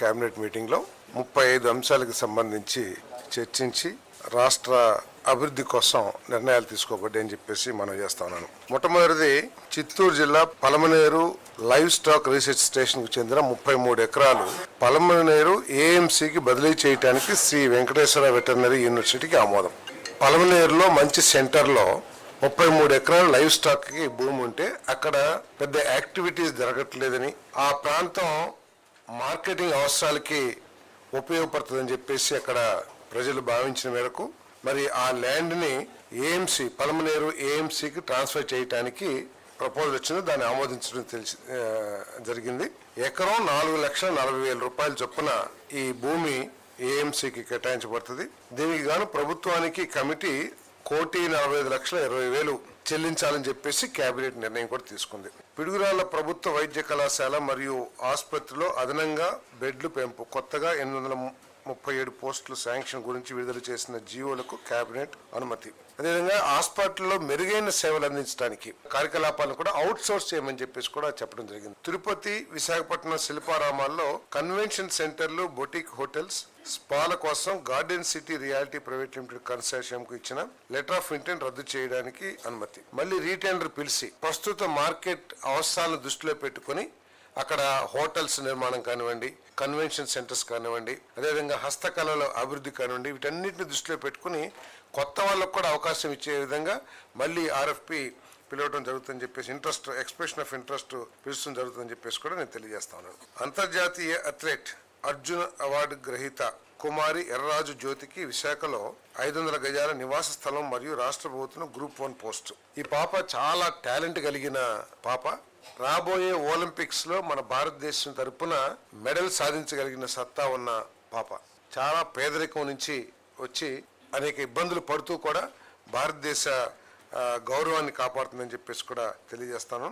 Cabinet మీటింగ్లో ముప్పై ఐదు అంశాలకు సంబంధించి చర్చించి రాష్ట్ర అభివృద్ధి కోసం నిర్ణయాలు తీసుకోబడ్డాయని చెప్పేసి మనం చేస్తా ఉన్నాను. మొట్టమొదటిది చిత్తూరు జిల్లా పలమనేరు లైవ్ స్టాక్ రీసెర్చ్ స్టేషన్కు చెందిన ముప్పై మూడు ఎకరాలు పలమనేరు ఏఎంసీకి బదిలీ చేయడానికి శ్రీ వెంకటేశ్వర వెటర్నరీ యూనివర్సిటీకి ఆమోదం. పలమనేరులో మంచి సెంటర్లో ముప్పై మూడు ఎకరాల లైవ్ స్టాక్కి భూమి ఉంటే అక్కడ పెద్ద యాక్టివిటీస్ జరగట్లేదని ఆ ప్రాంతం మార్కెటింగ్ అవసరాలకి ఉపయోగపడుతుందని చెప్పేసి అక్కడ ప్రజలు భావించిన మేరకు మరి ఆ ల్యాండ్ని ఏఎంసి ఏఎంసీ పలమనేరు ఏఎంసీకి ట్రాన్స్ఫర్ చేయడానికి ప్రపోజల్ వచ్చింది. దాన్ని ఆమోదించడం తెలిసి జరిగింది. ఎకరం నాలుగు లక్షల నలభై వేల రూపాయల చొప్పున ఈ భూమి ఏఎంసీకి కేటాయించబడుతుంది. దీనికి గాను ప్రభుత్వానికి కమిటీ కోటి నలభై ఐదు లక్షల ఇరవై వేలు చెల్లించాలని చెప్పేసి కేబినెట్ నిర్ణయం కూడా తీసుకుంది. పిడుగురాళ్ళ ప్రభుత్వ వైద్య కళాశాల మరియు ఆసుపత్రిలో అదనంగా బెడ్లు పెంపు కొత్తగా ఎనిమిది వందల ముప్పై ఏడు పోస్టుల శాంక్షన్ గురించి విడుదల చేసిన జీవోలకు కేబినెట్ అనుమతి. అదేవిధంగా హాస్పిటల్లో మెరుగైన సేవలు అందించడానికి కార్యకలాపాలను కూడా అవుట్ సోర్స్ చేయమని చెప్పేసి కూడా చెప్పడం జరిగింది. తిరుపతి విశాఖపట్నం శిల్పారామాల్లో కన్వెన్షన్ సెంటర్లు బొటిక్ హోటల్స్ స్పాల కోసం garden city reality private limited consortium కు ఇచ్చిన లెటర్ ఆఫ్ ఇంటెంట్ రద్దు చేయడానికి అనుమతి. మళ్ళీ రీటెండర్ పిలిచి ప్రస్తుత మార్కెట్ అవసరాలను దృష్టిలో పెట్టుకొని అక్కడ హోటల్స్ నిర్మాణం కానివ్వండి కన్వెన్షన్ సెంటర్స్ కానివ్వండి అదేవిధంగా హస్తకళల అభివృద్ధి కానివ్వండి వీటన్నిటిని దృష్టిలో పెట్టుకుని కొత్త వాళ్ళకు కూడా అవకాశం ఇచ్చే విధంగా మళ్ళీ ఆర్ఎఫ్పి పిలవడం జరుగుతుందని చెప్పేసి ఇంట్రెస్ట్ ఎక్స్ప్రెషన్ ఆఫ్ ఇంట్రెస్ట్ పిలుచడం జరుగుతుందని చెప్పేసి కూడా నేను తెలియజేస్తా ఉన్నాను. అంతర్జాతీయ అథ్లెట్ అర్జున అవార్డు గ్రహీత కుమారి ఎర్రరాజు జ్యోతికి విశాఖలో ఐదు వందల గజాల నివాస స్థలం మరియు రాష్ట్ర ప్రభుత్వం గ్రూప్ వన్ పోస్ట్. ఈ పాప చాలా టాలెంట్ కలిగిన పాప. రాబోయే ఒలింపిక్స్లో మన భారతదేశం తరపున మెడల్ సాధించగలిగిన సత్తా ఉన్న పాప. చాలా పేదరికం నుంచి వచ్చి అనేక ఇబ్బందులు పడుతూ కూడా భారతదేశ గౌరవాన్ని కాపాడుతుందని చెప్పేసి కూడా తెలియజేస్తాను.